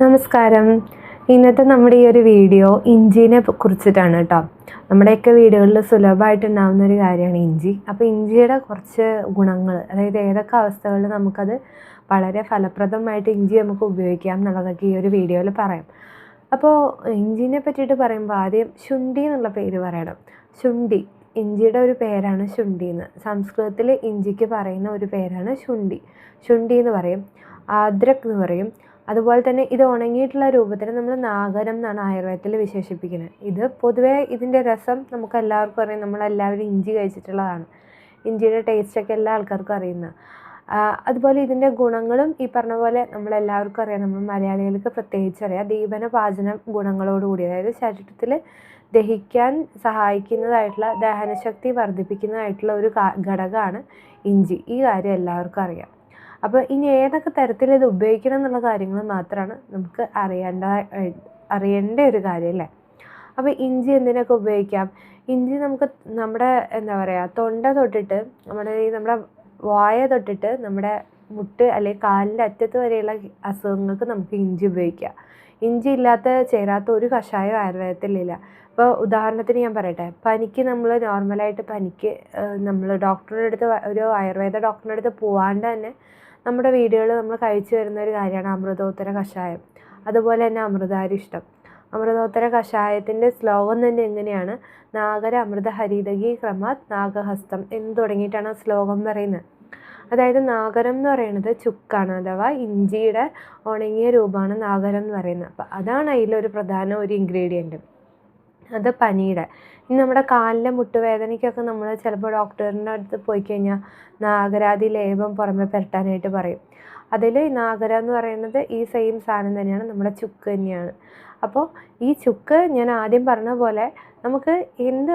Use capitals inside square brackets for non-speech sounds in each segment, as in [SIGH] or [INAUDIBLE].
നമസ്കാരം. ഇന്നത്തെ നമ്മുടെ ഈ ഒരു വീഡിയോ ഇഞ്ചിനെ കുറിച്ചിട്ടാണ് കേട്ടോ നമ്മുടെയൊക്കെ വീടുകളിൽ സുലഭമായിട്ട് ഉണ്ടാകുന്ന ഒരു കാര്യമാണ് ഇഞ്ചി. അപ്പോൾ ഇഞ്ചിയുടെ കുറച്ച് ഗുണങ്ങൾ അതായത് ഏതൊക്കെ അവസ്ഥകളിൽ നമുക്കത് വളരെ ഫലപ്രദമായിട്ട് ഇഞ്ചി നമുക്ക് ഉപയോഗിക്കാം എന്നുള്ളതൊക്കെ ഈ ഒരു വീഡിയോയിൽ പറയാം. അപ്പോൾ ഇഞ്ചിനെ പറ്റിയിട്ട് പറയുമ്പോൾ ആദ്യം ശുണ്ഠി എന്നുള്ള പേര് പറയണം. ശുണ്ഠി ഇഞ്ചിയുടെ ഒരു പേരാണ് ശുണ്ഠി എന്ന്. സംസ്കൃതത്തിൽ ഇഞ്ചിക്ക് പറയുന്ന ഒരു പേരാണ് ശുണ്ഠി ശുണ്ഠി എന്ന് പറയും. ആദ്രക് എന്ന് പറയും. അതുപോലെ തന്നെ ഇത് ഉണങ്ങിയിട്ടുള്ള രൂപത്തിൽ നമ്മൾ നാഗരം എന്നാണ് ആയുർവേദത്തിൽ വിശേഷിപ്പിക്കുന്നത്. ഇത് പൊതുവേ ഇതിന്റെ രസം നമുക്ക് എല്ലാവർക്കും അറിയാം. നമ്മളെല്ലാവരും ഇഞ്ചി കഴിച്ചിട്ടുള്ളതാണ്. ഇഞ്ചിയുടെ ടേസ്റ്റൊക്കെ എല്ലാ ആൾക്കാർക്കും അറിയുന്ന. അതുപോലെ ഇതിന്റെ ഗുണങ്ങളും ഈ പറഞ്ഞ പോലെ നമ്മളെല്ലാവർക്കും അറിയാം. നമ്മൾ മലയാളികൾക്ക് പ്രത്യേകിച്ച് അറിയാം. ദീപന പാചന ഗുണങ്ങളോടുകൂടി അതായത് ശരീരത്തിൽ ദഹിക്കാൻ സഹായിക്കുന്നതായിട്ടുള്ള ദഹനശക്തി വർദ്ധിപ്പിക്കുന്നതായിട്ടുള്ള ഒരു ഘടകമാണ് ഇഞ്ചി. ഈ കാര്യം എല്ലാവർക്കും അറിയാം. അപ്പോൾ ഇനി ഏതൊക്കെ തരത്തിൽ ഇത് ഉപയോഗിക്കണം എന്നുള്ള കാര്യങ്ങൾ മാത്രമാണ് നമുക്ക് അറിയേണ്ട അറിയേണ്ട ഒരു കാര്യം അല്ലേ? അപ്പോൾ ഇഞ്ചി എന്തിനൊക്കെ ഉപയോഗിക്കാം? ഇഞ്ചി നമുക്ക് നമ്മുടെ എന്താ പറയുക തൊണ്ട തൊട്ടിട്ട് നമ്മുടെ ഈ നമ്മുടെ വായ തൊട്ടിട്ട് നമ്മുടെ മുട്ട് അല്ലെങ്കിൽ കാലിന്റെ അറ്റത്ത് വരെയുള്ള അസുഖങ്ങൾക്ക് നമുക്ക് ഇഞ്ചി ഉപയോഗിക്കാം. ഇഞ്ചി ഇല്ലാത്ത ചേരാത്ത ഒരു കഷായം ആയുർവേദത്തിലില്ല ഇപ്പോൾ ഉദാഹരണത്തിന് ഞാൻ പറയട്ടെ പനിക്ക് നമ്മൾ നോർമലായിട്ട് പനിക്ക് നമ്മൾ ഡോക്ടറുടെ അടുത്ത് ഒരു ആയുർവേദ ഡോക്ടറിന്റെ അടുത്ത് പോവാണ്ട് തന്നെ നമ്മുടെ വീടുകളിൽ നമ്മൾ കഴിച്ചു വരുന്ന ഒരു കാര്യമാണ് അമൃതോത്തര കഷായം. അതുപോലെ തന്നെ അമൃതാരിഷ്ടം. അമൃതോത്തര കഷായത്തിന്റെ ശ്ലോകം തന്നെ എങ്ങനെയാണ്? നാഗര അമൃത ഹരിതകി ക്രമാത് നാഗഹസ്തം എന്ന് തുടങ്ങിയിട്ടാണ് ആ ശ്ലോകം പറയുന്നത്. അതായത് നാഗരം എന്ന് പറയുന്നത് ചുക്കാണ് അഥവാ ഇഞ്ചിയുടെ ഉണങ്ങിയ രൂപമാണ് നാഗരം എന്ന് പറയുന്നത്. അപ്പം അതാണ് അതിലൊരു പ്രധാന ഒരു ഇൻഗ്രീഡിയന്റ് അത് പനിയുടെ. ഇനി നമ്മുടെ കാലിലെ മുട്ടുവേദനയ്ക്കൊക്കെ നമ്മൾ ചിലപ്പോൾ ഡോക്ടറിന്റെ അടുത്ത് പോയി കഴിഞ്ഞാൽ നാഗരാതി ലേപം പുറമെ പുരട്ടാനായിട്ട് പറയും. അതിൽ നാഗര എന്ന് പറയുന്നത് ഈ സെയിം സാധനം തന്നെയാണ് നമ്മുടെ ചുക്ക് തന്നെയാണ്. അപ്പോൾ ഈ ചുക്ക് ഞാൻ ആദ്യം പറഞ്ഞ പോലെ നമുക്ക് എന്ത്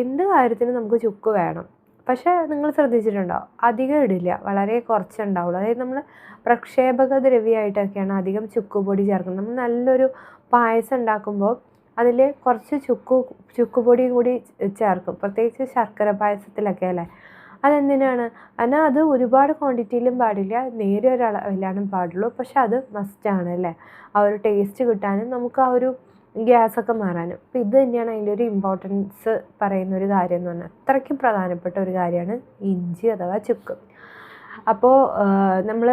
എന്ത് കാര്യത്തിനും നമുക്ക് ചുക്ക് വേണം. പക്ഷേ നിങ്ങൾ ശ്രദ്ധിച്ചിട്ടുണ്ടോ? അധികം ഇടില്ല വളരെ കുറച്ചുണ്ടാവുള്ളൂ അതായത് നമ്മൾ പ്രക്ഷേപക ദ്രവ്യമായിട്ടൊക്കെയാണ് അധികം ചുക്ക് പൊടി ചേർക്കുന്നത്. നമ്മൾ നല്ലൊരു പായസം ഉണ്ടാക്കുമ്പോൾ അതിൽ കുറച്ച് ചുക്ക് ചുക്കുപൊടി കൂടി ചേർക്കും. പ്രത്യേകിച്ച് ശർക്കര പായസത്തിലൊക്കെ അല്ലേ? അതെന്തിനാണ്? എന്നാൽ അത് ഒരുപാട് ക്വാണ്ടിറ്റിയിലും പാടില്ല. നേരെ ഒരു അളവിലാണ് പാടുള്ളൂ. പക്ഷെ അത് മസ്റ്റാണ് അല്ലേ? ആ ഒരു ടേസ്റ്റ് കിട്ടാനും നമുക്ക് ആ ഒരു ഗ്യാസൊക്കെ മാറാനും. അപ്പോൾ ഇത് തന്നെയാണ് അതിന്റെ ഒരു ഇമ്പോർട്ടൻസ് പറയുന്ന ഒരു കാര്യം എന്ന് പറഞ്ഞാൽ. അത്രയ്ക്കും പ്രധാനപ്പെട്ട ഒരു കാര്യമാണ് ഇഞ്ചി അഥവാ ചുക്ക്. അപ്പോൾ നമ്മൾ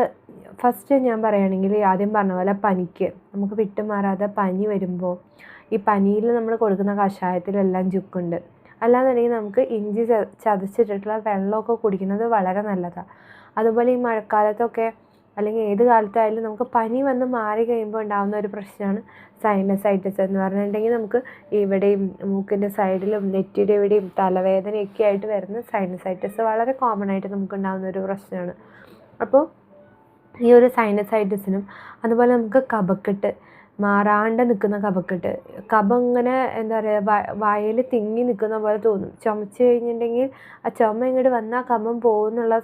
ഫസ്റ്റ് ഞാൻ പറയുകയാണെങ്കിൽ ആദ്യം പറഞ്ഞ പോലെ പനിക്ക്. നമുക്ക് വിട്ടുമാറാതെ പനി വരുമ്പോൾ ഈ പനിയിൽ നമ്മൾ കൊടുക്കുന്ന കഷായത്തിലെല്ലാം ചുക്കുണ്ട്. അല്ലാന്നുണ്ടെങ്കിൽ നമുക്ക് ഇഞ്ചി ചതച്ചിട്ടിട്ടുള്ള വെള്ളമൊക്കെ കുടിക്കുന്നത് വളരെ നല്ലതാണ് അതുപോലെ ഈ മഴക്കാലത്തൊക്കെ അല്ലെങ്കിൽ ഏത് കാലത്തായാലും നമുക്ക് പനി വന്ന് മാറി കഴിയുമ്പോൾ ഉണ്ടാകുന്ന ഒരു പ്രശ്നമാണ് സൈനസൈറ്റിസ് എന്ന് പറഞ്ഞിട്ടുണ്ടെങ്കിൽ നമുക്ക് ഇവിടെയും മൂക്കിന്റെ സൈഡിലും നെറ്റിയുടെ ഇവിടെയും തലവേദനയൊക്കെ ആയിട്ട് വരുന്ന സൈനസൈറ്റിസ് വളരെ കോമൺ ആയിട്ട് നമുക്ക് ഉണ്ടാകുന്ന ഒരു പ്രശ്നമാണ്. അപ്പോൾ ഈ ഒരു സൈനസൈറ്റിസിനും അതുപോലെ നമുക്ക് കഫക്കെട്ട് മാറാണ്ട് നിൽക്കുന്ന കഫക്കെട്ട്. കഫം ഇങ്ങനെ എന്താ പറയുക വയൽ തിങ്ങി നിൽക്കുന്ന പോലെ തോന്നും. ചുമച്ച് കഴിഞ്ഞിട്ടുണ്ടെങ്കിൽ ആ ചുമ ഇങ്ങോട്ട് വന്നാൽ കഫം പോകുന്നുള്ള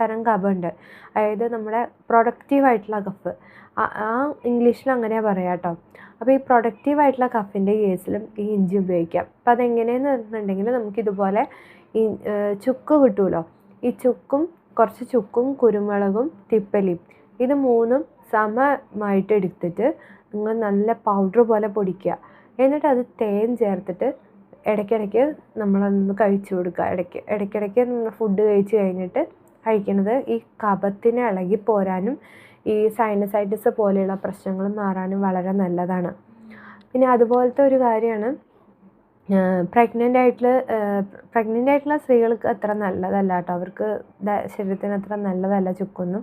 തരം കഫമുണ്ട് അതായത് നമ്മുടെ പ്രൊഡക്റ്റീവായിട്ടുള്ള കഫ്. ആ ഇംഗ്ലീഷിൽ അങ്ങനെ പറയാം കേട്ടോ അപ്പോൾ ഈ പ്രൊഡക്റ്റീവായിട്ടുള്ള കഫിന്റെ കേസിലും ഈ ഇഞ്ചി ഉപയോഗിക്കാം. അപ്പോൾ അതെങ്ങനെയെന്ന് പറഞ്ഞിട്ടുണ്ടെങ്കിൽ നമുക്കിതുപോലെ ഈ ചുക്ക് കിട്ടുമല്ലോ ഈ ചുക്കും കുറച്ച് ചുക്കും കുരുമുളകും തിപ്പലിയും ഇത് മൂന്നും സമമായിട്ട് എടുത്തിട്ട് നിങ്ങൾ നല്ല പൗഡർ പോലെ പൊടിക്കുക. എന്നിട്ട് അത് തേൻ ചേർത്തിട്ട് ഇടയ്ക്കിടയ്ക്ക് നമ്മളതൊന്ന് കഴിച്ചു കൊടുക്കുക. ഇടയ്ക്ക് ഇടയ്ക്കിടയ്ക്ക് നമ്മൾ ഫുഡ് കഴിച്ച് കഴിഞ്ഞിട്ട് കഴിക്കുന്നത് ഈ കഫത്തിന് ഇളകി പോരാനും ഈ സൈനസൈറ്റിസ് പോലെയുള്ള പ്രശ്നങ്ങൾ മാറാനും വളരെ നല്ലതാണ്. പിന്നെ അതുപോലത്തെ ഒരു കാര്യമാണ് പ്രഗ്നന്റ് ആയിട്ടുള്ള പ്രഗ്നന്റ് ആയിട്ടുള്ള സ്ത്രീകൾക്ക് അത്ര നല്ലതല്ല കേട്ടോ. അവർക്ക് ശരീരത്തിന് അത്ര നല്ലതല്ല ചുക്കൊന്നും.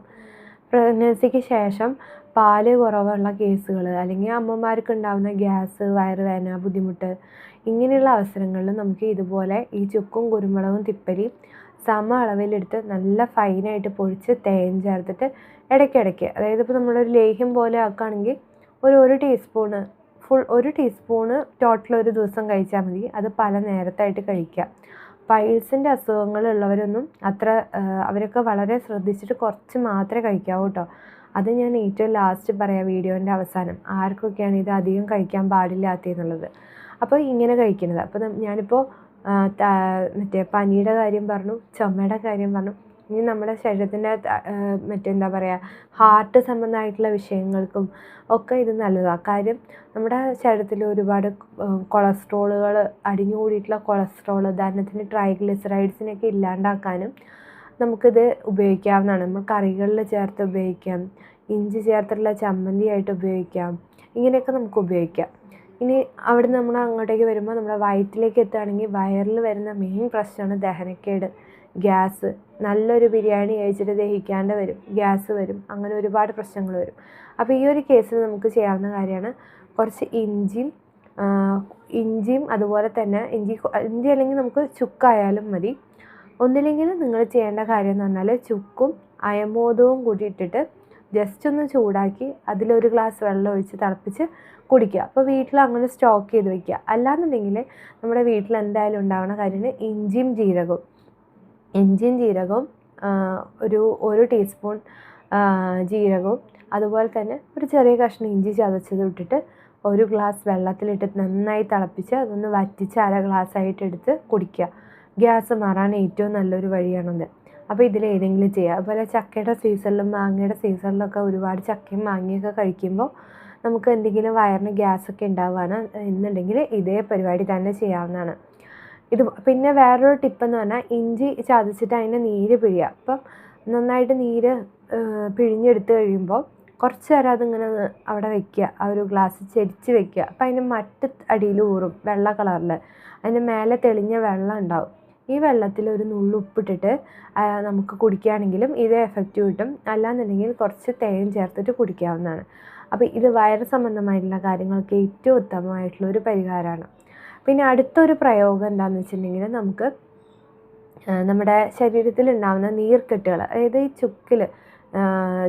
പ്രഗ്നൻസിക്ക് ശേഷം പാൽ കുറവുള്ള കേസുകൾ അല്ലെങ്കിൽ അമ്മമാർക്ക് ഉണ്ടാകുന്ന ഗ്യാസ് വയറുവേദന ബുദ്ധിമുട്ട് ഇങ്ങനെയുള്ള അവസരങ്ങളിൽ നമുക്ക് ഇതുപോലെ ഈ ചുക്കും കുരുമുളകും തിപ്പലി സമ അളവിലെടുത്ത് നല്ല ഫൈനായിട്ട് പൊടിച്ച് തേൻ ചേർത്തിട്ട് ഇടയ്ക്കിടയ്ക്ക് അതായത് ഇപ്പോൾ നമ്മളൊരു ലേഹ്യം പോലെ ആക്കുകയാണെങ്കിൽ ഒരു ഒരു ടീസ്പൂണ് ഫുൾ ഒരു ടീസ്പൂണ് ടോട്ടൽ ഒരു ദിവസം കഴിച്ചാൽ മതി. അത് പല നേരത്തായിട്ട് കഴിക്കുക. പൈൽസിന്റെ അസുഖങ്ങളുള്ളവരൊന്നും അത്ര അവരൊക്കെ വളരെ ശ്രദ്ധിച്ചിട്ട് കുറച്ച് മാത്രമേ കഴിക്കാവൂ കേട്ടോ അത് ഞാൻ ഏറ്റവും ലാസ്റ്റ് പറയാം വീഡിയോന്റെ അവസാനം. ആർക്കൊക്കെയാണ് ഇത് അധികം കഴിക്കാൻ പാടില്ലാത്തതെന്നുള്ളത് അപ്പോൾ ഇങ്ങനെ കഴിക്കുന്നത്. അപ്പോൾ ഞാനിപ്പോൾ മറ്റേ പനിയുടെ കാര്യം പറഞ്ഞു ചുമയുടെ കാര്യം പറഞ്ഞു ഇനി നമ്മുടെ ശരീരത്തിന്റെ മറ്റെന്താ പറയുക ഹാർട്ട് സംബന്ധമായിട്ടുള്ള വിഷയങ്ങൾക്കും ഒക്കെ ഇത് നല്ലതാണ് കാര്യം നമ്മുടെ ശരീരത്തിൽ ഒരുപാട് കൊളസ്ട്രോളുകൾ അടിഞ്ഞു കൂടിയിട്ടുള്ള കൊളസ്ട്രോൾ ഉദാഹരണത്തിന് ട്രൈഗ്ലിസറൈഡ്സിനൊക്കെ ഇല്ലാണ്ടാക്കാനും നമുക്കിത് ഉപയോഗിക്കാവുന്നതാണ്. നമ്മൾ കറികളിൽ ചേർത്ത് ഉപയോഗിക്കാം ഇഞ്ചി ചേർത്തുള്ള ചമ്മന്തിയായിട്ട് ഉപയോഗിക്കാം ഇങ്ങനെയൊക്കെ നമുക്ക് ഉപയോഗിക്കാം. ഇനി അവിടെ നമ്മൾ അങ്ങോട്ടേക്ക് വരുമ്പോൾ നമ്മുടെ വയറ്റിലേക്ക് എത്തുകയാണെങ്കിൽ വയറിൽ വരുന്ന മെയിൻ പ്രശ്നമാണ് ദഹനക്കേട്. ഗ്യാസ്. നല്ലൊരു ബിരിയാണി കഴിച്ചിട്ട് ദഹിക്കാണ്ട് വരും. ഗ്യാസ് വരും. അങ്ങനെ ഒരുപാട് പ്രശ്നങ്ങൾ വരും. അപ്പോൾ ഈ ഒരു കേസിൽ നമുക്ക് ചെയ്യാവുന്ന കാര്യമാണ് കുറച്ച് ഇഞ്ചിയും ഇഞ്ചിയും അതുപോലെ തന്നെ ഇഞ്ചി ഇഞ്ചി അല്ലെങ്കിൽ നമുക്ക് ചുക്കായാലും മതി. ഒന്നില്ലെങ്കിൽ നിങ്ങൾ ചെയ്യേണ്ട കാര്യം എന്ന് പറഞ്ഞാൽ ചുക്കും അയമോദവും കൂടി ഇട്ടിട്ട് ജസ്റ്റ് ഒന്ന് ചൂടാക്കി അതിലൊരു ഗ്ലാസ് വെള്ളം ഒഴിച്ച് തിളപ്പിച്ച് കുടിക്കുക. അപ്പോൾ വീട്ടിൽ അങ്ങനെ സ്റ്റോക്ക് ചെയ്ത് വെക്കുക. അല്ലാന്നുണ്ടെങ്കിൽ നമ്മുടെ വീട്ടിൽ എന്തായാലും ഉണ്ടാവുന്ന കാര്യമാണ് ഇഞ്ചിയും ജീരകവും. ഇഞ്ചിയും ജീരകവും ഒരു ഒരു ടീസ്പൂൺ ജീരകവും അതുപോലെ തന്നെ ഒരു ചെറിയ കഷ്ണം ഇഞ്ചി ചതച്ചത് ഇട്ടിട്ട് ഒരു ഗ്ലാസ് വെള്ളത്തിലിട്ട് നന്നായി തിളപ്പിച്ച് അതൊന്ന് വറ്റിച്ച് അര ഗ്ലാസ് ആയിട്ട് എടുത്ത് കുടിക്കുക. ഗ്യാസ് മാറാൻ ഏറ്റവും നല്ലൊരു വഴിയാണത്. അപ്പോൾ ഇതിൽ ഏതെങ്കിലും ചെയ്യുക അതുപോലെ ചക്കയുടെ സീസണിലും മാങ്ങയുടെ സീസണിലൊക്കെ ഒരുപാട് ചക്കയും മാങ്ങയൊക്കെ കഴിക്കുമ്പോൾ നമുക്ക് എന്തെങ്കിലും വയറിന് ഗ്യാസൊക്കെ ഉണ്ടാവുകയാണ്. എന്നുണ്ടെങ്കിൽ ഇതേ പരിപാടി തന്നെ ചെയ്യാവുന്നതാണ്. ഇത് പിന്നെ വേറൊരു ടിപ്പെന്ന് പറഞ്ഞാൽ ഇഞ്ചി ചതച്ചിട്ട് അതിന്റെ നീര് പിഴിയുക. അപ്പം നന്നായിട്ട് നീര് പിഴിഞ്ഞെടുത്ത് കഴിയുമ്പോൾ കുറച്ച് നേരം അതിങ്ങനെ അവിടെ വെക്കുക. ആ ഒരു ഗ്ലാസ് ചെരിച്ച് വെക്കുക. അപ്പം അതിന്റെ മറ്റ് അടിയിൽ ഊറും വെള്ള കളറിൽ. അതിന്റെ മേലെ തെളിഞ്ഞ വെള്ളം ഉണ്ടാവും. ഈ വെള്ളത്തിൽ ഒരു നുള്ളു ഉപ്പിട്ടിട്ട് നമുക്ക് കുടിക്കുകയാണെങ്കിലും ഇതേ എഫക്റ്റ് കിട്ടും. അല്ലാന്നുണ്ടെങ്കിൽ കുറച്ച് തേൻ ചേർത്തിട്ട് കുടിക്കാവുന്നതാണ്. അപ്പോൾ ഇത് വയറ് സംബന്ധമായിട്ടുള്ള കാര്യങ്ങൾക്ക് ഏറ്റവും ഉത്തമമായിട്ടുള്ള ഒരു പരിഹാരമാണ്. പിന്നെ അടുത്തൊരു പ്രയോഗം എന്താണെന്ന് വെച്ചിട്ടുണ്ടെങ്കിൽ നമുക്ക് നമ്മുടെ ശരീരത്തിൽ ഉണ്ടാകുന്ന നീർക്കെട്ടുകൾ അതായത് ഈ ചുക്കിൽ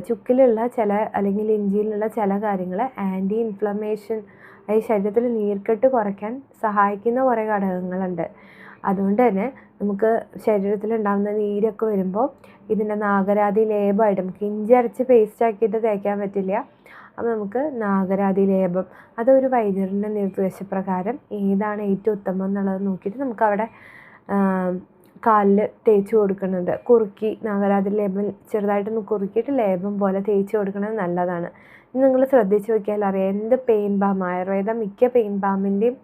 ചുക്കിലുള്ള ചില അല്ലെങ്കിൽ ഇഞ്ചിയിലുള്ള ചില കാര്യങ്ങൾ ആന്റി ഇൻഫ്ലമേഷൻ അതായത് ശരീരത്തിൽ നീർക്കെട്ട് കുറയ്ക്കാൻ സഹായിക്കുന്ന കുറേ ഘടകങ്ങളുണ്ട്. അതുകൊണ്ട് തന്നെ നമുക്ക് ശരീരത്തിൽ ഉണ്ടാകുന്ന നീരൊക്കെ വരുമ്പോൾ ഇതിന്റെ നാഗരാതി ലേബായിട്ട് നമുക്ക് ഇഞ്ചി അരച്ച് പേസ്റ്റ് ആക്കിയിട്ട് തേക്കാൻ പറ്റില്ല. അപ്പോൾ നമുക്ക് നാഗരാതി ലേപം അതൊരു വൈദ്യരുടെ നിർദ്ദേശപ്രകാരം ഏതാണ് ഏറ്റവും ഉത്തമം എന്നുള്ളത് നോക്കിയിട്ട് നമുക്കവിടെ കാലിൽ തേച്ച് കൊടുക്കുന്നത്. കുറുക്കി നാഗരാതി ലേപം ചെറുതായിട്ടൊന്ന് കുറുക്കിയിട്ട് ലേപം പോലെ തേച്ച് കൊടുക്കുന്നത് നല്ലതാണ്. ഇനി നിങ്ങൾ ശ്രദ്ധിച്ച് നോക്കിയാൽ അറിയാം എന്ത് പെയിൻ ബാം ആയുർവേദ മിക്ക പെയിൻ ബാമിന്റെയും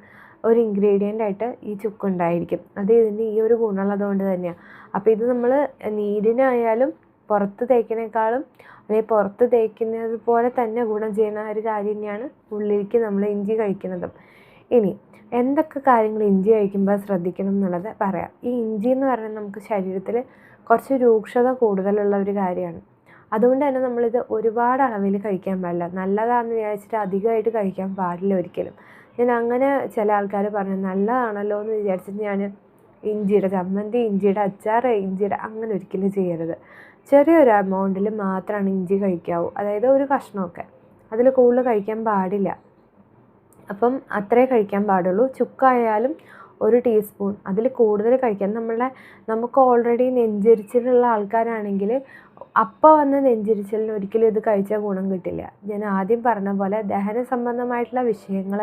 ഒരു ഇൻഗ്രീഡിയന്റ് ആയിട്ട് ഈ ചുക്ക് ഉണ്ടായിരിക്കും. അത് ഇതിന്റെ ഈ ഒരു ഗുണമുള്ളത് കൊണ്ട് തന്നെയാണ് അപ്പോൾ ഇത് നമ്മൾ നീരിനായാലും പുറത്ത് തേക്കിനേക്കാളും അല്ലെങ്കിൽ പുറത്ത് തേക്കുന്നത് പോലെ തന്നെ ഗുണം ചെയ്യുന്ന ഒരു കാര്യം തന്നെയാണ് ഉള്ളിലേക്ക് നമ്മൾ ഇഞ്ചി കഴിക്കുന്നതും. ഇനി എന്തൊക്കെ കാര്യങ്ങൾ ഇഞ്ചി കഴിക്കുമ്പോൾ ശ്രദ്ധിക്കണം എന്നുള്ളത് പറയാം. ഈ ഇഞ്ചി എന്ന് പറയുന്നത് നമുക്ക് ശരീരത്തിൽ കുറച്ച് രൂക്ഷത കൂടുതലുള്ള ഒരു കാര്യമാണ്. അതുകൊണ്ട് തന്നെ നമ്മളിത് ഒരുപാട് അളവിൽ കഴിക്കാൻ പാടില്ല. നല്ലതാണെന്ന് വിചാരിച്ചിട്ട് അധികമായിട്ട് കഴിക്കാൻ പാടില്ല ഒരിക്കലും. ഞാൻ അങ്ങനെ ചില ആൾക്കാർ പറഞ്ഞു നല്ലതാണല്ലോ എന്ന് വിചാരിച്ചിട്ട് ഞാൻ ഇഞ്ചിയുടെ ചമ്മന്തി ഇഞ്ചിയുടെ അച്ചാർ ഇഞ്ചിയുടെ അങ്ങനെ ഒരിക്കലും ചെയ്യരുത്. ചെറിയൊരു എമൗണ്ടിൽ മാത്രമാണ് ഇഞ്ചി കഴിക്കാവൂ. അതായത് ഒരു കഷ്ണമൊക്കെ. അതിൽ കൂടുതൽ കഴിക്കാൻ പാടില്ല. അപ്പം അത്രേ കഴിക്കാൻ പാടുള്ളൂ. ചുക്കായാലും ഒരു ടീസ്പൂൺ അതിൽ കൂടുതൽ കഴിക്കാൻ നമ്മളെ നമുക്ക് ഓൾറെഡി നെഞ്ചരിച്ചിലുള്ള ആൾക്കാരാണെങ്കിൽ അപ്പം വന്ന നെഞ്ചരിച്ചിലിന് ഒരിക്കലും ഇത് കഴിച്ചാൽ ഗുണം കിട്ടില്ല. ഞാൻ ആദ്യം പറഞ്ഞ പോലെ ദഹന സംബന്ധമായിട്ടുള്ള വിഷയങ്ങൾ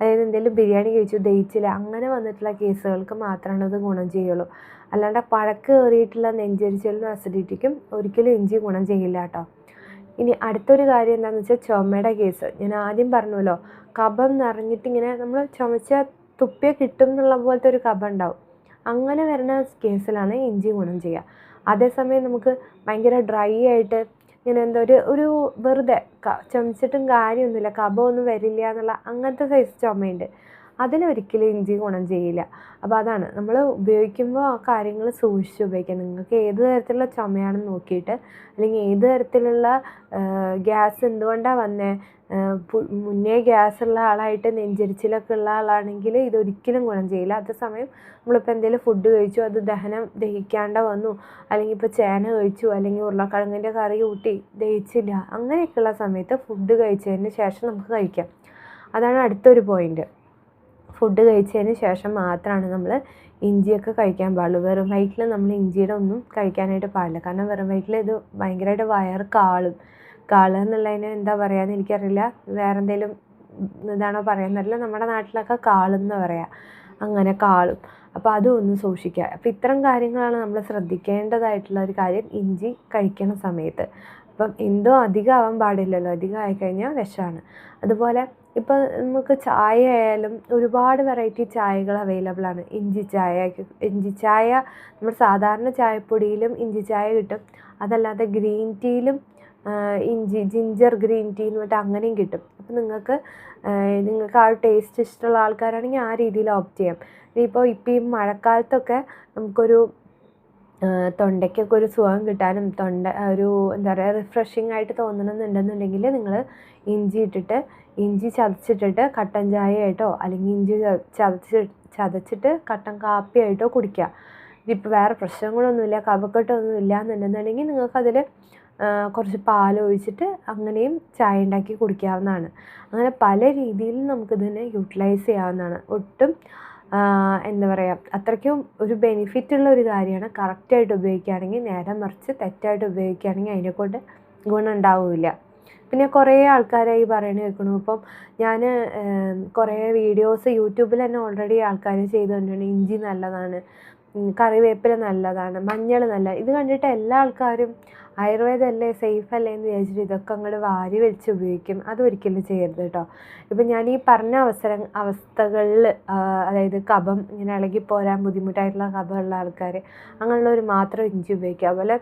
അതായത് എന്തെങ്കിലും ബിരിയാണി കഴിച്ചു ദഹിച്ചില്ല അങ്ങനെ വന്നിട്ടുള്ള കേസുകൾക്ക് മാത്രമാണ് ഇത് ഗുണം ചെയ്യുള്ളൂ. അല്ലാണ്ട് പഴക്ക് കയറിയിട്ടുള്ള നെഞ്ചരിച്ചിലിനും അസിഡിറ്റിക്കും ഒരിക്കലും ഇഞ്ചി ഗുണം ചെയ്യില്ല കേട്ടോ. ഇനി അടുത്തൊരു കാര്യം എന്താണെന്ന് വെച്ചാൽ ചുമയുടെ കേസ്. ഞാൻ ആദ്യം പറഞ്ഞല്ലോ കബം നിറഞ്ഞിട്ട് ഇങ്ങനെ നമ്മൾ ചുമച്ച തുപ്പിയ കിട്ടും എന്നുള്ള പോലത്തെ ഒരു കഫം ഉണ്ടാവും. അങ്ങനെ വരുന്ന കേസിലാണ് ഇഞ്ചി ഗുണം ചെയ്യുക. അതേസമയം നമുക്ക് ഭയങ്കര ഡ്രൈ ആയിട്ട് ഇങ്ങനെ എന്തോ ഒരു ഒരു വെറുതെ ചുമച്ചിട്ടും കാര്യമൊന്നുമില്ല. കഫമൊന്നും വരില്ല എന്നുള്ള അങ്ങനത്തെ സൈസ് ചുമയുണ്ട്. അതിനൊരിക്കലും ഇഞ്ചി ഗുണം ചെയ്യില്ല. അപ്പോൾ അതാണ്. നമ്മൾ ഉപയോഗിക്കുമ്പോൾ ആ കാര്യങ്ങൾ സൂക്ഷിച്ച് ഉപയോഗിക്കുക നിങ്ങൾക്ക് ഏത് തരത്തിലുള്ള ചുമയാണെന്ന് നോക്കിയിട്ട് അല്ലെങ്കിൽ ഏത് തരത്തിലുള്ള ഗ്യാസ് എന്തുകൊണ്ടാണ് വന്നേ മുന്നേ ഗ്യാസ് ഉള്ള ആളായിട്ട് നെഞ്ചരിച്ചിലൊക്കെ ഉള്ള ആളാണെങ്കിൽ ഇതൊരിക്കലും ഗുണം ചെയ്യില്ല. അതേസമയം നമ്മളിപ്പോൾ എന്തെങ്കിലും ഫുഡ് കഴിച്ചു അത് ദഹനം ദഹിക്കാണ്ട വന്നു അല്ലെങ്കിൽ ഇപ്പോൾ ചേന കഴിച്ചു അല്ലെങ്കിൽ ഉരുളക്കിഴങ്ങിന്റെ കറി കൂട്ടി ദഹിച്ചില്ല അങ്ങനെയൊക്കെയുള്ള സമയത്ത് ഫുഡ് കഴിച്ചതിന് ശേഷം നമുക്ക് കഴിക്കാം. അതാണ് അടുത്തൊരു പോയിന്റ്. ഫുഡ് കഴിച്ചതിന് ശേഷം മാത്രമാണ് നമ്മൾ ഇഞ്ചിയൊക്കെ കഴിക്കാൻ പാടുള്ളൂ. വെറും വയറ്റിൽ നമ്മൾ ഇഞ്ചിയുടെ ഒന്നും കഴിക്കാനായിട്ട് പാടില്ല. കാരണം വെറും വയറ്റിൽ ഇത് ഭയങ്കരമായിട്ട് വയർ കാളും. കാളുക എന്നുള്ളതിന് എന്താ പറയുക എനിക്കറിയില്ല. വേറെ എന്തെങ്കിലും ഇതാണോ പറയാന്നറിയില്ല നമ്മുടെ നാട്ടിലൊക്കെ കാളും എന്ന് പറയാം. അങ്ങനെ കാളും. അപ്പോൾ അതും ഒന്ന് സൂക്ഷിക്കുക. അപ്പോൾ ഇത്തരം കാര്യങ്ങളാണ് നമ്മൾ ശ്രദ്ധിക്കേണ്ടതായിട്ടുള്ള ഒരു കാര്യം ഇഞ്ചി കഴിക്കണ സമയത്ത്. അപ്പം എന്തോ അധികമാവാൻ പാടില്ലല്ലോ അധികം ആയിക്കഴിഞ്ഞാൽ വിഷമാണ്. അതുപോലെ ഇപ്പോൾ നമുക്ക് ചായ ആയാലും ഒരുപാട് വെറൈറ്റി ചായകൾ അവൈലബിൾ ആണ്. ഇഞ്ചി ചായ ഇഞ്ചി ചായ നമ്മൾ സാധാരണ ചായപ്പൊടിയിലും ഇഞ്ചി ചായ കിട്ടും. അതല്ലാതെ ഗ്രീൻ ടീയിലും ഇഞ്ചി ജിഞ്ചർ ഗ്രീൻ ടീ എന്ന് പറഞ്ഞിട്ട് അങ്ങനെയും കിട്ടും. അപ്പം നിങ്ങൾക്ക് നിങ്ങൾക്ക് ആ ടേസ്റ്റ് ഇഷ്ടമുള്ള ആൾക്കാരാണെങ്കിൽ ആ രീതിയിൽ ഓപ്റ്റ് ചെയ്യാം. ഇനിയിപ്പോൾ ഇപ്പം ഈ മഴക്കാലത്തൊക്കെ നമുക്കൊരു തൊണ്ടയ്ക്കൊക്കെ ഒരു സുഖം കിട്ടാനും തൊണ്ട ഒരു എന്താ പറയുക റിഫ്രഷിംഗ് ആയിട്ട് തോന്നണമെന്നുണ്ടെന്നുണ്ടെങ്കിൽ നിങ്ങൾ ഇഞ്ചി ഇട്ടിട്ട് ഇഞ്ചി ചതച്ചിട്ടിട്ട് കട്ടൻ ചായയായിട്ടോ അല്ലെങ്കിൽ ഇഞ്ചി ചതച്ച് ചതച്ചിട്ട് കട്ടൻ കാപ്പി ആയിട്ടോ കുടിക്കുക. ഇതിപ്പോൾ വേറെ പ്രശ്നങ്ങളൊന്നുമില്ല കഫക്കെട്ടൊന്നും ഇല്ല എന്നുണ്ടെന്നുണ്ടെങ്കിൽ നിങ്ങൾക്കതിൽ കുറച്ച് പാലൊഴിച്ചിട്ട് അങ്ങനെയും ചായ ഉണ്ടാക്കി കുടിക്കാവുന്നതാണ്. അങ്ങനെ പല രീതിയിലും നമുക്കിതിനെ യൂട്ടിലൈസ് ചെയ്യാവുന്നതാണ്. ഒട്ടും എന്താ പറയുക അത്രയ്ക്കും ഒരു ബെനിഫിറ്റ് ഉള്ള ഒരു കാര്യമാണ് കറക്റ്റായിട്ട് ഉപയോഗിക്കുകയാണെങ്കിൽ നേരെ മറിച്ച് തെറ്റായിട്ട് ഉപയോഗിക്കുകയാണെങ്കിൽ അതിനെക്കൊണ്ട് ഗുണം ഉണ്ടാവില്ല. പിന്നെ കുറേ ആൾക്കാരായി പറയണ കേൾക്കണു. ഇപ്പം ഞാൻ കുറേ വീഡിയോസ് യൂട്യൂബിൽ തന്നെ ഓൾറെഡി ആൾക്കാർ ചെയ്തു ചെയ്തുകൊണ്ടാണ് ഇഞ്ചി നല്ലതാണ് കറിവേപ്പില നല്ലതാണ് മഞ്ഞൾ നല്ല ഇത് കണ്ടിട്ട് എല്ലാ ആൾക്കാരും ആയുർവേദമല്ലേ സേഫ് അല്ലേ എന്ന് വിചാരിച്ചിട്ട് ഇതൊക്കെ അങ്ങോട്ട് വാരി വലിച്ച് ഉപയോഗിക്കും. അതൊരിക്കലും ചെയ്യരുത് കേട്ടോ. ഇപ്പം ഞാൻ ഈ പറഞ്ഞ അവസര അവസ്ഥകളിൽ അതായത് കഫം ഇങ്ങനെ ഇളകി പോരാൻ ബുദ്ധിമുട്ടായിട്ടുള്ള കഫമുള്ള ആൾക്കാർ അങ്ങനെയുള്ളവർ മാത്രം ഇഞ്ചി ഉപയോഗിക്കുക. അതുപോലെ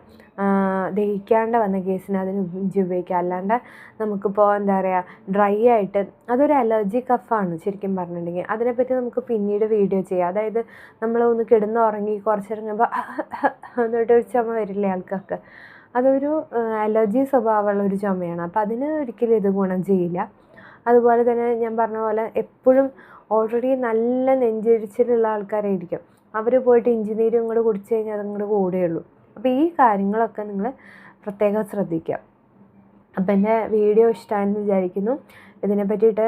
ദഹിക്കാണ്ട് വന്ന കേസിന് അതിന് ഇഞ്ചി ഉപയോഗിക്കുക. അല്ലാണ്ട് നമുക്കിപ്പോൾ എന്താ പറയുക ഡ്രൈ ആയിട്ട് അതൊരു അലർജി കഫാണ് ശരിക്കും പറഞ്ഞിട്ടുണ്ടെങ്കിൽ. അതിനെപ്പറ്റി നമുക്ക് പിന്നീട് വീഡിയോ ചെയ്യാം. അതായത് നമ്മൾ ഒന്ന് കിടന്നുറങ്ങി കുറച്ചിറങ്ങുമ്പോൾ [LAUGHS] എന്നിട്ട് ഒരു ചുമ വരില്ലേ ആൾക്കൊക്കെ. അതൊരു അലർജി സ്വഭാവമുള്ള ഒരു ചുമയാണ്. അപ്പം അതിന് ഒരിക്കലും ഇത് ഗുണം ചെയ്യില്ല. അതുപോലെ തന്നെ ഞാൻ പറഞ്ഞ പോലെ എപ്പോഴും ഓൾറെഡി നല്ല നെഞ്ചെരിച്ചിലുള്ള ആൾക്കാരായിരിക്കും. അവർ പോയിട്ട് ഇഞ്ചിനീരും ഇങ്ങോട്ട് കുടിച്ചു കഴിഞ്ഞാൽ അതങ്ങോട്ട് കൂടുകയുള്ളൂ അപ്പോൾ ഈ കാര്യങ്ങളൊക്കെ നിങ്ങൾ പ്രത്യേകം ശ്രദ്ധിക്കുക. അപ്പം എന്റെ വീഡിയോ ഇഷ്ടമായെന്ന് വിചാരിക്കുന്നു. ഇതിനെ പറ്റിയിട്ട്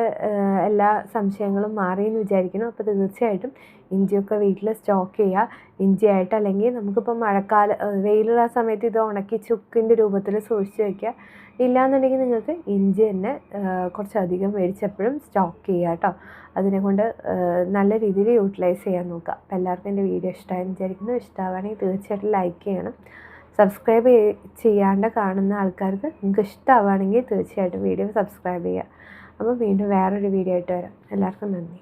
എല്ലാ സംശയങ്ങളും മാറിയെന്ന് വിചാരിക്കുന്നു. അപ്പോൾ തീർച്ചയായിട്ടും ഇഞ്ചിയൊക്കെ വീട്ടിൽ സ്റ്റോക്ക് ചെയ്യുക ഇഞ്ചിയായിട്ട് അല്ലെങ്കിൽ നമുക്കിപ്പോൾ മഴക്കാല വെയിലുള്ള സമയത്ത് ഇത് ഉണക്കി ചുക്കിന്റെ രൂപത്തിൽ സൂക്ഷിച്ച് വയ്ക്കുക ഇല്ലാന്നുണ്ടെങ്കിൽ നിങ്ങൾക്ക് ഇഞ്ചി തന്നെ കുറച്ചധികം മേടിച്ചപ്പോഴും സ്റ്റോക്ക് ചെയ്യുക കേട്ടോ അതിനെ കൊണ്ട് നല്ല രീതിയിൽ യൂട്ടിലൈസ് ചെയ്യാൻ നോക്കുക അപ്പോൾ എല്ലാവർക്കും എന്റെ വീഡിയോ ഇഷ്ടമായെന്ന് വിചാരിക്കുന്നു. ഇഷ്ടമാവുകയാണെങ്കിൽ തീർച്ചയായിട്ടും ലൈക്ക് ചെയ്യണം. സബ്സ്ക്രൈബ് ചെയ്യാണ്ട് കാണുന്ന ആൾക്കാർക്ക് നിങ്ങൾക്ക് ഇഷ്ടമാവുകയാണെങ്കിൽ തീർച്ചയായിട്ടും വീഡിയോ സബ്സ്ക്രൈബ് ചെയ്യുക അപ്പോൾ വീണ്ടും വേറൊരു വീഡിയോ ആയിട്ട് വരാം. എല്ലാവർക്കും നന്ദി.